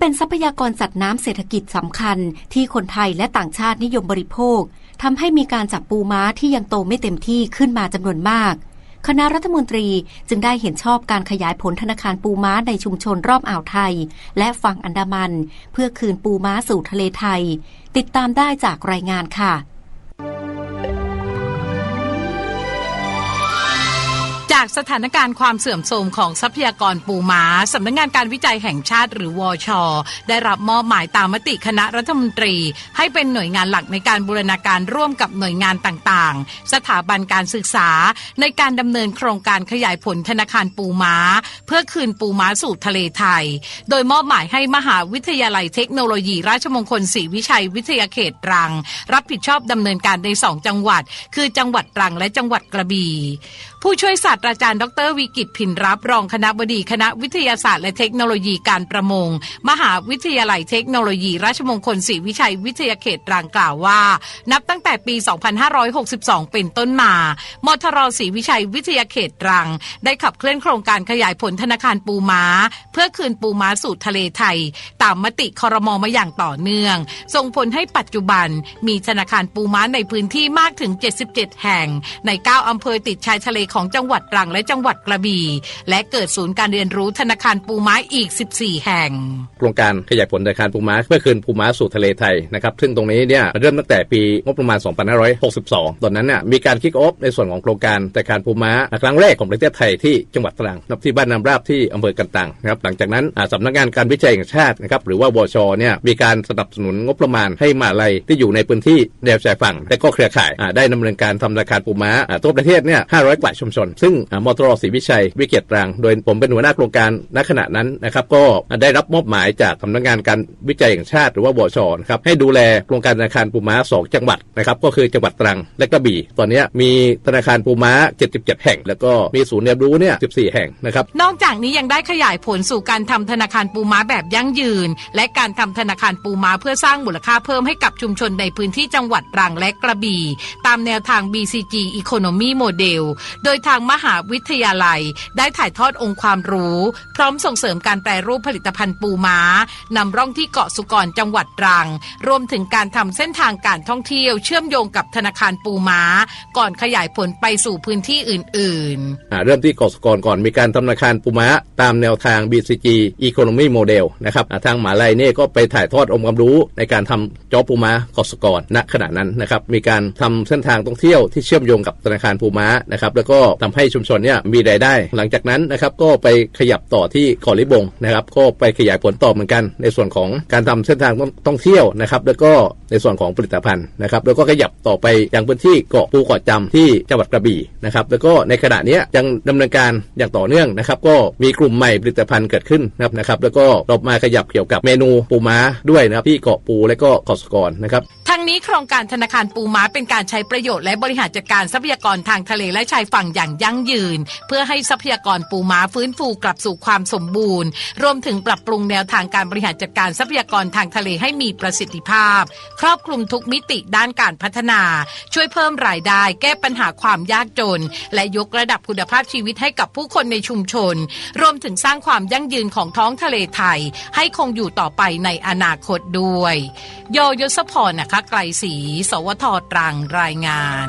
เป็นทรัพยากรสัตว์น้ำเศรษฐกิจสำคัญที่คนไทยและต่างชาตินิยมบริโภคทำให้มีการจับปูม้าที่ยังโตไม่เต็มที่ขึ้นมาจำนวนมาก คณะรัฐมนตรีจึงได้เห็นชอบการขยายผลธนาคารปูม้าในชุมชนรอบอ่าวไทย และฝั่งอันดามัน เพื่อคืนปูม้าสู่ทะเลไทย ติดตามได้จากรายงานค่ะ จากสถานการณ์ความเสื่อมโทรมของทรัพยากรปูม้าสำนักงงานการวิจัยแห่งชาติหรือวอชได้รับมอบหมายตามมติคณะรัฐมนตรี ให้เป็นหน่วยงานหลักในการบูรณาการร่วมกับหน่วยงานต่างๆ สถาบันการศึกษา ในการดำเนินโครงการขยายผลธนาคารปูม้า เพื่อคืนปูม้าสู่ทะเลไทย โดยมอบหมายให้มหาวิทยาลัยเทคโนโลยี ราชมงคลศรีวิชัยวิทยาเขตตรัง รับผิดชอบดำเนินการในสองจังหวัด คือจังหวัดตรังและจังหวัดกระบี่ผู้ช่วยศาสตราจารย์ ดรวิกิตพินรับรองคณะบดีคณะวิทยาศาสตร์และเทคโนโลยีการประมง มหาวิทยาลัยเทคโนโลยี ราชมงคลศรีวิชัยวิทยาเขตตรังกล่าวว่า นับตั้งแต่ปี 2562 เป็นต้นมามทรศรีวิชัยวิทยาเขตตรัง ได้ขับเคลื่อนโครงการขยายผลธนาคารปูม้า เพื่อคืนปูม้าสู่ทะเลไทย ตามมติคอรมอมาอย่างต่อเนื่อง ส่งผลให้ปัจจุบันมีธนาคารปูม้าในพื้นที่มากถึง 77 แห่ง ใน 9 อำเภอติดชายทะเลของจังหวัดรังและจังหวัดกระบี่ และเกิดศูนย์การเรียนรู้ธนาคารปูม้าอีก 14 แห่ง โครงการขยายผลธนาคารปูม้าเพื่อคืนปูม้าสู่ทะเลไทยนะครับซึ่งตรงนี้เนี่ยเริ่มตั้งแต่ปีงบประมาณ 2562 ตอนนั้นเนี่ยมีการคิกออฟในส่วนของโครงการธนาคารปูม้าครั้งแรกของประเทศไทยที่จังหวัดตรังนับที่บ้านน้ำราบที่อำเภอกันตังนะครับหลังจากนั้นสำนักงานการวิจัยแห่งชาตินะครับหรือว่าบชเนี่ยมีการสนับสนุนงบประมาณให้มาลัยที่อยู่ในพื้นที่แนวชายฝั่งและก็เครือข่ายได้ดำเนินการทำธนาคารปูม้าทั่วประเทศเนี่ย500 กว่าชุมชน ซึ่งมอตรศรีวิชัย วิเกตรัง โดยผมเป็นหัวหน้าโครงการณขณะนั้นนะครับก็ได้รับมอบหมายจากสำนักงานการวิจัยแห่งชาติหรือว่าบชครับให้ดูแลโครงการธนาคารปูม้า 2 จังหวัดนะครับก็คือจังหวัดตรังและกระบี่ ตอนนี้มีธนาคารปูม้า 77 แห่ง แล้วก็มีศูนย์เรียนรู้เนี่ย 14 แห่งนะครับนอกจากนี้ยังได้ขยายผลสู่การทำธนาคารปูม้าแบบยั่งยืน และการทำธนาคารปูม้าเพื่อสร้างมูลค่าเพิ่มให้กับชุมชนในพื้นที่จังหวัดตรังและกระบี่ ตามแนวทาง BCG Economy Model โดยทางมหาวิทยาลัย ได้ถ่ายทอดองค์ความรู้ พร้อมส่งเสริมการแปรรูปผลิตภัณฑ์ปูม้านำร่องที่เกาะสุกรจังหวัดตรัง รวมถึงการทำเส้นทางการท่องเที่ยวเชื่อมโยงกับธนาคารปูม้า ก่อนขยายผลไปสู่พื้นที่อื่นๆเริ่มที่เกาะสุกรก่อนมีการทำธนาคารปูม้า ตามแนวทาง BCG Economy Model นะครับทางหมาลัยเนี่ก็ไปถ่ายทอดองค์ความรู้ในการทำจอปูม้าเกาะสุกรณขณะนั้นนะครับมีการทำเส้นทางท่องเที่ยวที่เชื่อมโยงกับธนาคารปูม้านะครับแล้วก็ทำให้ชุมชนเนี่ยมีรายได้ หลังจากนั้นนะครับก็ไปขยับต่อที่เกาะลิบงนะครับก็ไปขยายผลต่อเหมือนกัน ในส่วนของการทำเส้นทางท่องเที่ยวนะครับแล้วก็ในส่วนของผลิตภัณฑ์นะครับแล้วก็ขยับต่อไปยังพื้นที่เกาะปูเกาะจำที่จังหวัดกระบี่นะครับแล้วก็ในขณะนี้ยังดำเนินการอย่างต่อเนื่องนะครับก็มีกลุ่มใหม่ผลิตภัณฑ์เกิดขึ้นนะครับแล้วก็เรามาขยับเกี่ยวกับเมนูปูม้าด้วยนะครับที่เกาะปูและก็เกาะสกรนะครับ ทั้งนี้โครงการธนาคารปูม้าเป็นการใช้ประโยชน์และบริหารจัดการทรัพยากรทางทะเลและชายฝั่งอย่างยั่งยืน เพื่อให้ทรัพยากรปูม้าฟื้นฟูกลับสู่ความสมบูรณ์ รวมถึงปรับปรุงแนวทางการบริหารจัดการทรัพยากรทางทะเลให้มีประสิทธิภาพ ครอบคลุมทุกมิติด้านการพัฒนา ช่วยเพิ่มรายได้ แก้ปัญหาความยากจน และยกระดับคุณภาพชีวิตให้กับผู้คนในชุมชน รวมถึงสร้างความยั่งยืนของท้องทะเลไทย ให้คงอยู่ต่อไปในอนาคตด้วย โยยศพรนะคะไกลศรีสวทตรังรายงาน